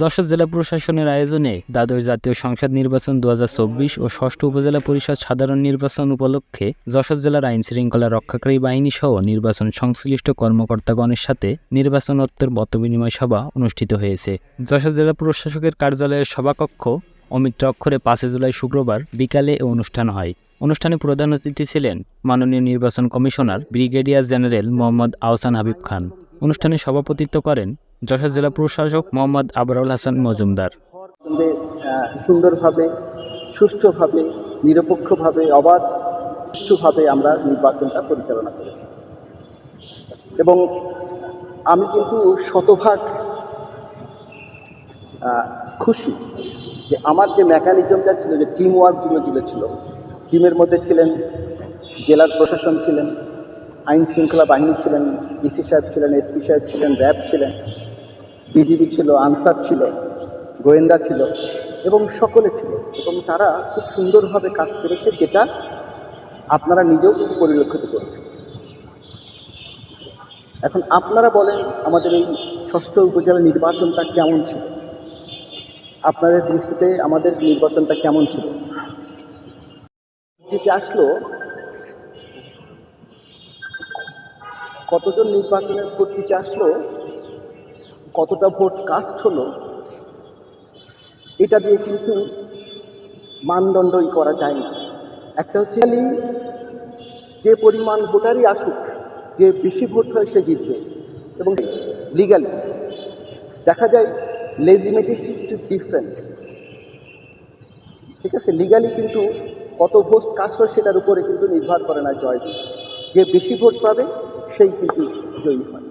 যশোর জেলা প্রশাসনের আয়োজনে দ্বাদশ জাতীয় সংসদ নির্বাচন দু হাজার চব্বিশ ও ষষ্ঠ উপজেলা পরিষদ সাধারণ নির্বাচন উপলক্ষে যশোর জেলার আইন শৃঙ্খলা রক্ষাকারী বাহিনী সহ নির্বাচন সংশ্লিষ্ট কর্মকর্তাগণের সাথে নির্বাচনোত্তর মতবিনিময় সভা অনুষ্ঠিত হয়েছে। যশোর জেলা প্রশাসকের কার্যালয়ের সভাকক্ষ অমিত্র অক্ষরে পাঁচই জুলাই শুক্রবার বিকালে এ অনুষ্ঠান হয়। অনুষ্ঠানে প্রধান অতিথি ছিলেন মাননীয় নির্বাচন commissioner brigadier general Mohammad Ahsan Habib Khan. অনুষ্ঠানে সভাপতিত্ব করেন যশোর জেলা প্রশাসক মোহাম্মদ আবরাউল হাসান মজুমদার। সুন্দরভাবে, সুষ্ঠুভাবে, নিরপেক্ষভাবে, অবাধ, সুষ্ঠুভাবে আমরা নির্বাচনটা পরিচালনা করেছি। এবং আমি কিন্তু শতভাগ খুশি যে আমার যে মেকানিজমটা ছিল, যে টিম ওয়ার্কগুলো যেগুলো ছিল টিমের মধ্যে ছিলেন, জেলার প্রশাসন ছিলেন আইন শৃঙ্খলা বাহিনী ছিলেন, ডিসি সাহেব ছিলেন, এসপি সাহেব ছিলেন, র্যাব ছিলেন বিজিবি ছিল, আনসার ছিল, গোয়েন্দা ছিল এবং সকলে ছিল এবং তারা খুব সুন্দরভাবে কাজ করেছে যেটা আপনারা নিজেও পরিলক্ষিত করেছেন। এখন আপনারা বলেন আমাদের এই ষষ্ঠ উপজেলা নির্বাচনটা কেমন ছিল? আপনাদের দৃষ্টিতে আমাদের নির্বাচনটা কেমন ছিল? আসলো কতজন নির্বাচনের ভোট দিতে আসলো? কতটা ভোট কাস্ট হলো, এটা দিয়ে কিন্তু মানদণ্ডই করা যায় না একটা হচ্ছে যে পরিমাণ ভোটারই আসুক, যে বেশি ভোট হয় সে জিতবে। এবং লিগালি দেখা যায় লেজিমেটিসি একটু ডিফারেন্ট ঠিক আছে? লিগালি কিন্তু কত ভোট কাজ হয় সেটার উপরে কিন্তু নির্ভর করে না জয়। যে বেশি ভোট পাবে, সেই কিন্তু জয়ী হয়।